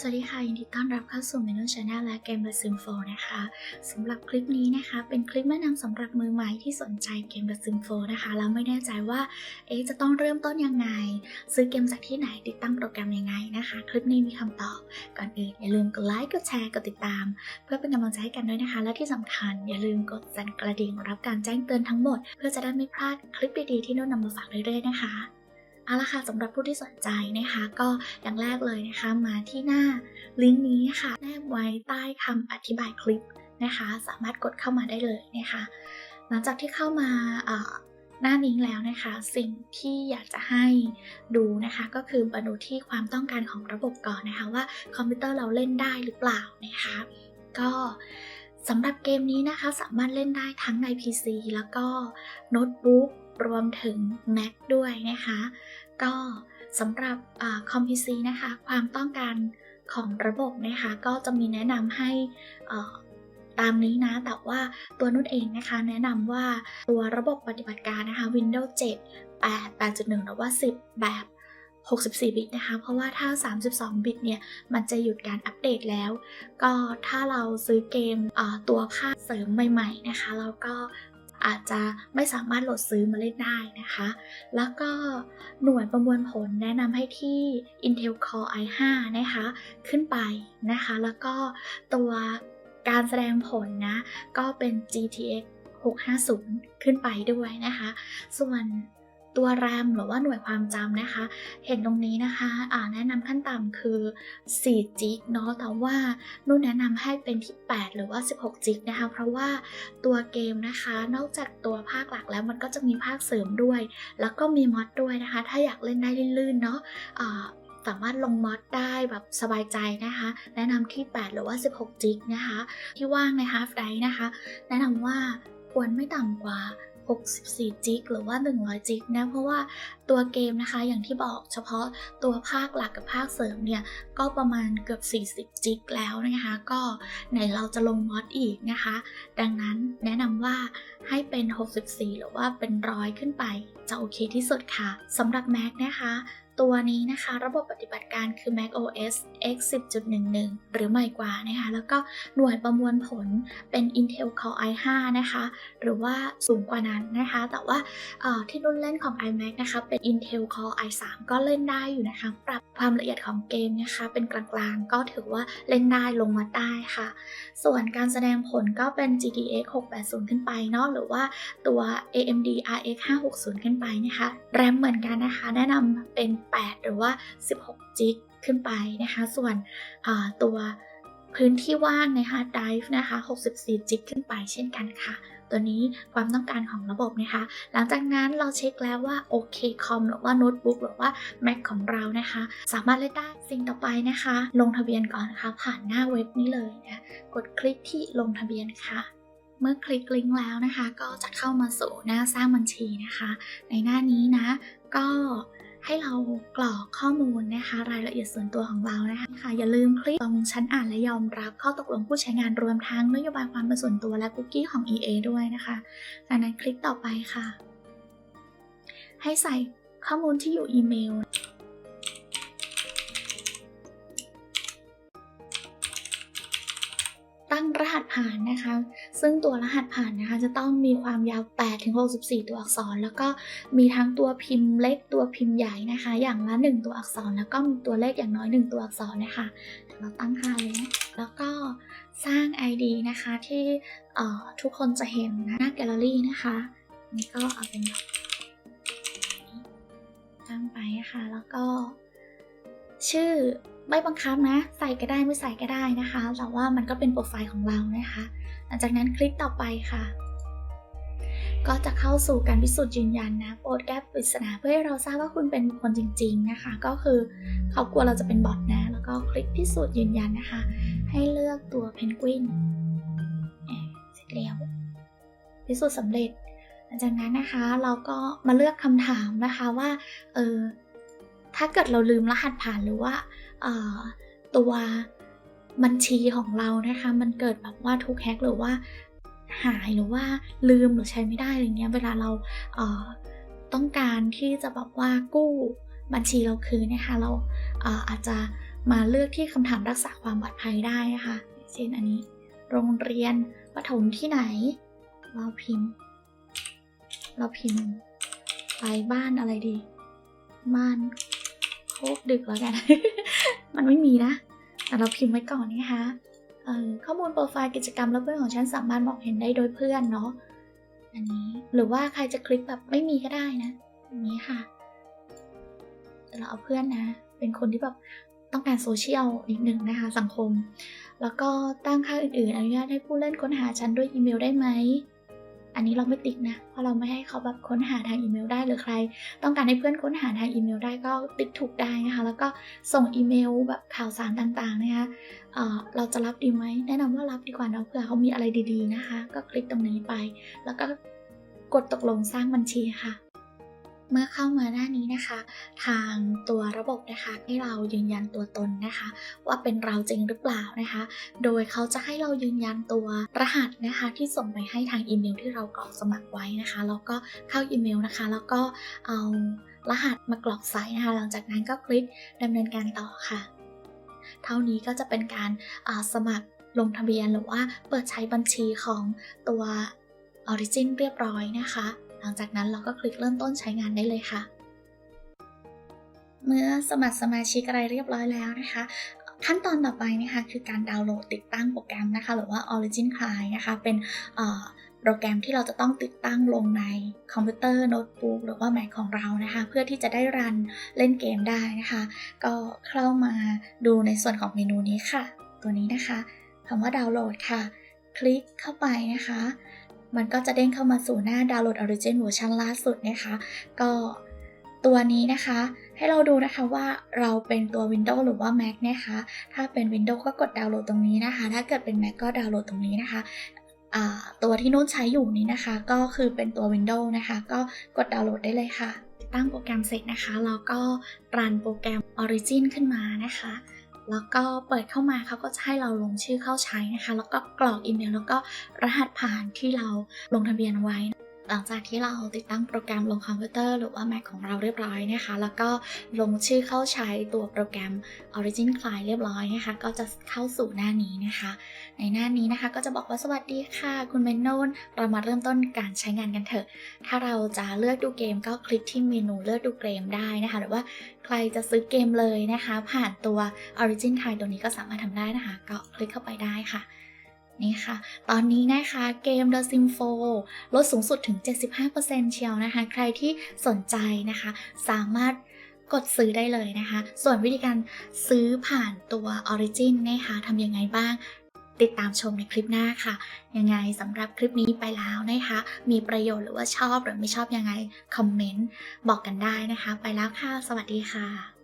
สวัสดีค่ะ ยินดีต้อนรับเข้าสู่เมนูชาแนลและเกม The Sim 4นะคะสำหรับคลิปนี้นะคะ เป็นคลิปแนะนำสำหรับมือใหม่ที่สนใจเกม The Sim 4นะคะแล้วไม่แน่ใจว่าเอ๊จะต้องเริ่มต้นยังไง ซื้อเกมจากที่ไหนติดตั้งโปรแกรมยังไงนะคะ คลิปนี้มีคำตอบก่อนอื่นอย่าลืมกดไลค์กดแชร์กดติดตาม เพื่อเป็นกำลังใจให้กันด้วยนะคะ และที่สำคัญอย่าลืมกดสั่นกระดิ่งรับการแจ้งเตือนทั้งหมด เพื่อจะได้ไม่พลาดคลิปดีๆที่นุ่นนำมาฝากเรื่อยๆนะคะ เอาละค่ะสำหรับผู้ที่สนใจนะคะ ก็อย่างแรกเลยนะคะมาที่หน้าลิงก์นี้ค่ะแนบไว้ใต้คำอธิบายคลิปนะคะ สามารถกดเข้ามาได้เลยนะคะ หลังจากที่เข้ามาหน้านี้แล้วนะคะ สิ่งที่อยากจะให้ดูนะคะ ก็คือมาดูที่ความต้องการของระบบก่อนนะคะ ว่าคอมพิวเตอร์เราเล่นได้หรือเปล่านะคะ ก็สำหรับเกมนี้นะคะสามารถเล่นได้ทั้งใน PC แล้วก็โน้ตบุ๊ก รวมถึง Mac ด้วยนะคะ ก็สำหรับคอมพิวซีนะคะ ความต้องการของระบบนะคะ ก็จะมีแนะนำให้ตามนี้นะ แต่ว่าตัวนุ่นเองนะคะ แนะนำว่าตัวระบบปฏิบัติการนะคะ Windows 7 8 8.1 หรือว่า 10 แบบ 64 บิตนะคะ เพราะว่าถ้า 32 บิตเนี่ย มันจะหยุดการอัปเดตแล้ว ก็ถ้าเราซื้อเกมตัวภาคเสริมใหม่ ๆ นะคะ แล้วก็ อาจจะไม่สามารถโหลดซื้อมาเล่นได้นะคะ แล้วก็หน่วยประมวลผลแนะนำให้ที่ Intel Core i5 นะคะ ขึ้นไปนะคะ แล้วก็ตัวการแสดงผลนะ ก็เป็น GTX 650 ขึ้นไปด้วยนะคะ ส่วน ตัว RAM หรือว่าหน่วยความจำนะคะ เห็นตรงนี้นะคะะแนะนำขั้นต่ำคือ4 g ิกเนาะแต่ว่านุ่นแนะนำให้เป็นที่ 8 หรือว่า 16 g ิกนะคะเพราะว่าตัวเกมนะคะ นอกจากตัวภาคหลักแล้วมันก็จะมีภาคเสริมด้วย แล้วก็มีมอดด้วยนะคะ ถ้าอยากเล่นได้ลื่นๆเนาะะสามารถลงมอดได้แบบสบายใจนะคะ แนะนำที่ 8 หรือว่า 16จิกนะคะ ที่ว่างใน Half d i นะคะ แนะนำว่าควรไม่ต่ำกว่า 64จิกหรือว่า 100จิกนะ เพราะว่าตัวเกมนะคะอย่างที่บอกเฉพาะตัวภาคหลักกับภาคเสริมเนี่ย ก็ประมาณเกือบ 40จิกแล้วนะคะ ก็ไหนเราจะลงมอดอีกนะคะ ดังนั้นแนะนำว่าให้เป็น 64 หรือว่าเป็นร้อยขึ้นไปจะโอเคที่สุดค่ะสำหรับ Mac นะคะ ตัวนี้นะคะ ระบบปฏิบัติการคือ Mac OS X 10.11 หรือใหม่กว่านะคะ แล้วก็หน่วยประมวลผลเป็น Intel Core i5 นะคะ หรือว่าสูงกว่านั้นนะคะ แต่ว่าที่รุ่นเล่นของ iMac นะคะ เป็น Intel Core i3 ก็เล่นได้อยู่นะคะ ปรับความละเอียดของเกมนะคะ เป็นกลางๆ ก็ถือว่าเล่นได้ลงมาได้ค่ะ ส่วนการแสดงผลก็เป็น GTX 680 ขึ้นไปเนาะ หรือว่าตัว AMD RX 560 ขึ้นไปนะคะ แรมเหมือนกันนะคะ แนะนำเป็น8 หรือว่า 16 จิกขึ้นไปนะคะ ส่วนตัวพื้นที่ว่างนะคะ Drive นะคะ 64 จิกขึ้นไปเช่นกันค่ะ ตัวนี้ความต้องการของระบบนะคะ หลังจากนั้นเราเช็คแล้วว่าโอเคคอมหรือว่าโน้ตบุ๊กหรือว่า Mac ของเรานะคะ สามารถเล่นได้สิ่งต่อไปนะคะ ลงทะเบียนก่อนนะคะ ผ่านหน้าเว็บนี้เลยนะกดคลิกที่ลงทะเบียนค่ะเมื่อคลิกลิงก์แล้วนะคะ ก็จะเข้ามาสู่หน้าสร้างบัญชีนะคะ ในหน้านี้นะ ก็ ให้เรากรอกข้อมูลนะคะ รายละเอียดส่วนตัวของเรานะคะคะอย่าลืมคลิกตรงชั้นอ่านและยอมรับข้อตกลงผู้ใช้งานรวมทั้งนโยบายความเป็นส่วนตัวและคุกกี้ของ EA ด้วยนะคะจากนั้นคลิกต่อไปค่ะ ให้ใส่ข้อมูลที่อยู่อีเมลตั้งรหัสผ่านนะคะ ซึ่งตัวรหัสผ่านนะคะจะต้องมีความยาว 8 ถึง 64 ตัวอักษร แล้วก็มีทั้งตัวพิมพ์เล็กตัวพิมพ์ใหญ่นะคะ อย่างละ 1 ตัวอักษร แล้วก็มีตัวเลขอย่างน้อย 1 ตัวอักษรนะคะเราตั้งค่าเลยนะแล้วก็สร้าง ID นะคะที่ทุกคนจะเห็นนะหน้าแกลเลอรี่นะคะนี่ก็เอาเป็นตั้งไปค่ะแล้วก็ ชื่อไม่บังคับนะ ใส่ก็ได้ไม่ใส่ก็ได้นะคะ แต่ว่ามันก็เป็นโปรไฟล์ของเรานะคะ หลังจากนั้นคลิกต่อไปค่ะ ก็จะเข้าสู่การพิสูจน์ยืนยันนะโปรดแก้ปริศนาเพื่อให้เราทราบว่าคุณเป็นคนจริง ๆนะคะ ก็คือเขากลัวเราจะเป็นบอทนะ แล้วก็คลิกพิสูจน์ยืนยันนะคะ ให้เลือกตัวเพนกวินเสร็จแล้วพิสูจน์สำเร็จหลังจากนั้นนะคะเราก็มาเลือกคำถามนะคะว่าเออถ้าเกิดเราลืมรหัสผ่านหรือว่าตัว บัญชีของเรานะคะ มันเกิดแบบว่าทุกแฮกหรือว่าหายหรือว่าลืมหรือใช้ไม่ได้อะไรเงี้ย เวลาเราเต้องการที่จะแบบว่ากู้บัญชีเราคืนนะคะ เราอาจจะมาเลือกที่คำถามรักษาความปลอดภัยได้นะคะ เช่นอันนี้ โรงเรียนประถมที่ไหน เราพิมพ์ เราพิมพ์ไปบ้านอะไรดี บ้านโคกดึกแล้วกัน มันไม่มีนะ เราพิมพ์ไว้ก่อนนะคะข้อมูลโปรไฟล์กิจกรรมและเพื่อนของฉันสามารถมองเห็นได้โดยเพื่อนเนาะอันนี้หรือว่าใครจะคลิกแบบไม่มีก็ได้นะอย่างนี้ค่ะแต่เราเอาเพื่อนนะ เป็นคนที่แบบต้องการโซเชียลนิดนึงนะคะ สังคม แล้วก็ตั้งค่าอื่นๆอนุญาตให้ผู้เล่นค้นหาฉันด้วยอีเมลได้ไหม อันนี้เราไม่ติ๊กนะ เพราะเราไม่ให้เขาแบบค้นหาทางอีเมลได้หรือใคร ต้องการให้เพื่อนค้นหาทางอีเมลได้ก็ติ๊กถูกได้นะคะ แล้วก็ส่งอีเมลแบบข่าวสารต่างๆนะคะเอ่อเราจะรับดีไหมแนะนำว่ารับดีกว่าเนาะเผื่อเขามีอะไรดีๆนะคะ ก็คลิกตรงนี้ไป แล้วก็กดตกลงสร้างบัญชีค่ะ เมื่อเข้ามาหน้านี้นะคะ ทางตัวระบบนะคะให้เรายืนยันตัวตนนะคะ ว่าเป็นเราจริงหรือเปล่านะคะ โดยเขาจะให้เรายืนยันตัวรหัสนะคะ ที่ส่งไปให้ทางอีเมลที่เรากรอกสมัครไว้นะคะ แล้วก็เข้าอีเมลนะคะ แล้วก็เอารหัสมากรอกใส่นะคะ หลังจากนั้นก็คลิกดำเนินการต่อค่ะ เท่านี้ก็จะเป็นการาสมัครลงทะเบียนหรือว่าเปิดใช้บัญชีของตัว Origin เรียบร้อยนะคะ ลังจากนั้นเราก็คลิกเริ่มต้นใช้งานได้เลยค่ะ เมื่อสมัครสมาชิกอะไรเรียบร้อยแล้วนะคะขั้นตอนต่อไปนะคะคือการดาวน์โหลดติดตั้งโปรแกรมนะคะ หรือว่า Origin Client นะคะ เป็นโปรแกรมที่เราจะต้องติดตั้งลงในคอมพิวเตอร์โน้ตบุ๊กหรือว่า Mac ของเรานะคะ เพื่อที่จะได้รันเล่นเกมได้นะคะ ก็เข้ามาดูในส่วนของเมนูนี้ค่ะ ตัวนี้นะคะคำว่าดาวน์โหลดค่ะ คลิกเข้าไปนะคะ มันก็จะเด้งเข้ามาสู่หน้าดาวน์โหลด Origin เวอร์ชันล่าสุดนะคะ ก็ตัวนี้นะคะ ให้เราดูนะคะว่าเราเป็นตัว Windows หรือว่า Mac นะคะ ถ้าเป็น Windows ก็กดดาวน์โหลดตรงนี้นะคะ ถ้าเกิดเป็น Mac ก็ดาวน์โหลดตรงนี้นะคะตัวที่นุ่นใช้อยู่นี้นะคะ ก็คือเป็นตัว Windows นะคะ ก็กดดาวน์โหลดได้เลยค่ะ ตั้งโปรแกรมเสร็จนะคะแล้วก็รันโปรแกรม Origin ขึ้นมานะคะ แล้วก็เปิดเข้ามาเขาก็จะให้เราลงชื่อเข้าใช้นะคะ แล้วก็กรอกอีเมล แล้วก็รหัสผ่านที่เราลงทะเบียนไว้ หลังจากที่เราติดตั้งโปรแกรมลงคอมพิวเตอร์หรือว่า Mac ของเราเรียบร้อยนะคะ แล้วก็ลงชื่อเข้าใช้ตัวโปรแกรม Origin Client เรียบร้อยนะคะ ก็จะเข้าสู่หน้านี้นะคะ ในหน้านี้นะคะก็จะบอกว่าสวัสดีค่ะ คุณเมนโนนเรามาเริ่มต้นการใช้งานกันเถอะ ถ้าเราจะเลือกดูเกมก็คลิกที่เมนูเลือกดูเกมได้นะคะ หรือว่า ใครจะซื้อเกมเลยนะคะ ผ่านตัว Origin Client ตัวนี้ก็สามารถทำได้นะคะ ก็คลิกเข้าไปได้ค่ะนี่ค่ะ ตอนนี้นะคะเกม The Sim 4ลดสูงสุดถึง 75%เชียวนะคะ ใครที่สนใจนะคะ สามารถกดซื้อได้เลยนะคะ ส่วนวิธีการซื้อผ่านตัว Origin นะคะทำยังไงบ้าง ติดตามชมในคลิปหน้าค่ะ ยังไงสำหรับคลิปนี้ไปแล้วนะคะ มีประโยชน์หรือว่าชอบหรือไม่ชอบยังไงคอมเมนต์บอกกันได้นะคะ ไปแล้วค่ะ สวัสดีค่ะ